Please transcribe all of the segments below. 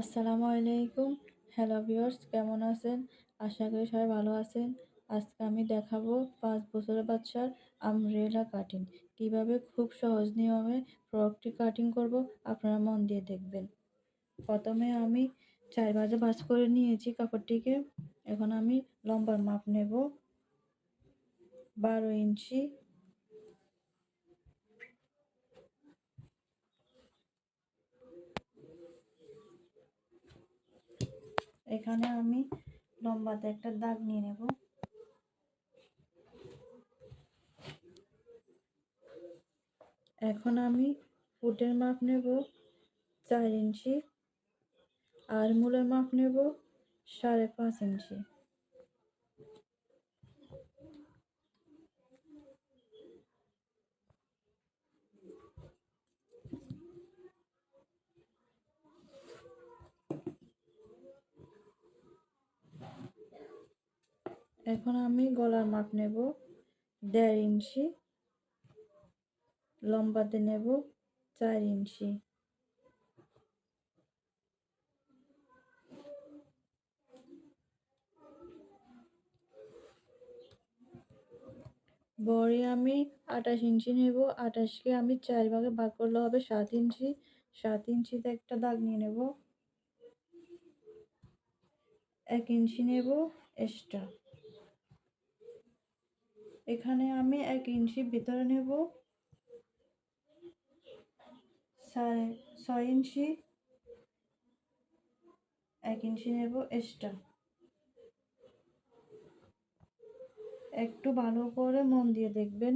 আসসালামু আলাইকুম। Hello viewers কেমন আছেন? আশা করি সবাই ভালো আছেন। আজকে আমি দেখাবো পাঁচ বছরের বাচ্চার আমরেলা কাটিং কীভাবে খুব সহজ নিয়মে ফ্রকটি কাটিং করব, আপনারা মন দিয়ে দেখবেন। প্রথমে আমি চার ভাজে ভাজ করে নিয়েছি কাপড়টিকে। এখন আমি লম্বার মাপ নেব। বারো ইঞ্চি এখানে আমি লম্বাতে একটা দাগ নিয়ে নেব। এখন আমি ফুটের মাপ নেব চার ইঞ্চি আর মূলের মাপ নেব সাড়ে পাঁচ ইঞ্চি। এখন আমি গলার মাপ নেব। দেড় ইঞ্চি। লম্বাতে নেব চার ইঞ্চি। বড়ি আমি আঠাশ ইঞ্চি নেব। আঠাশকে আমি চার ভাগে ভাগ করলে হবে সাত ইঞ্চি। সাত ইঞ্চিতে একটা দাগ নিয়ে নেব। এক ইঞ্চি নেব এক্সট্রা। এখানে আমি এক ইঞ্চি ভিতরে নেব। সাড়ে ছয় ইঞ্চি, এক ইঞ্চি নেব এক্সট্রা একটু ভালো করে মন দিয়ে দেখবেন।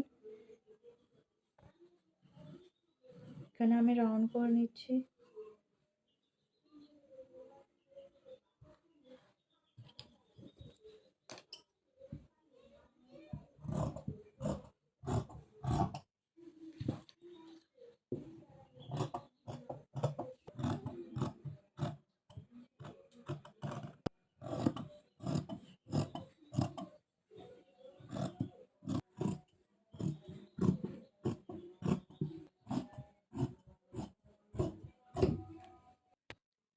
এখানে আমি রাউন্ড করে নিচ্ছি।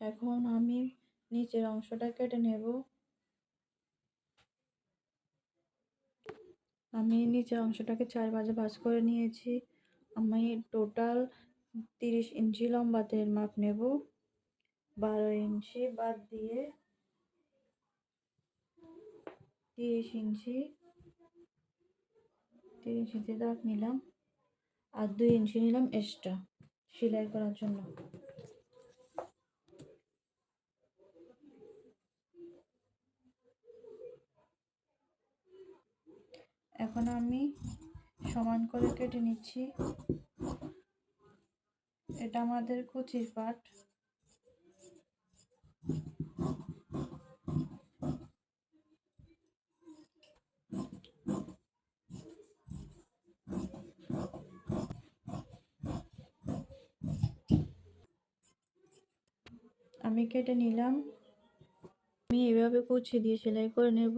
এখন আমি নিচের অংশটা কেটে নেব। আমি নিচের অংশটাকে চার ভাজে ভাজ করে নিয়েছি। আমি টোটাল তিরিশ ইঞ্চি লম্বাতে মাপ নেব। বারো ইঞ্চি বাদ দিয়ে তিরিশ ইঞ্চি তিরিশ ইঞ্চি দাগ নিলাম আর দুই ইঞ্চি নিলাম এক্সট্রা সেলাই করার জন্য। এখন আমি সমান করে কেটে নিচ্ছি। এটা আমাদের কুচির পাট। আমি কেটে নিলাম। আমি এভাবে কুচি দিয়ে সেলাই করে নেব।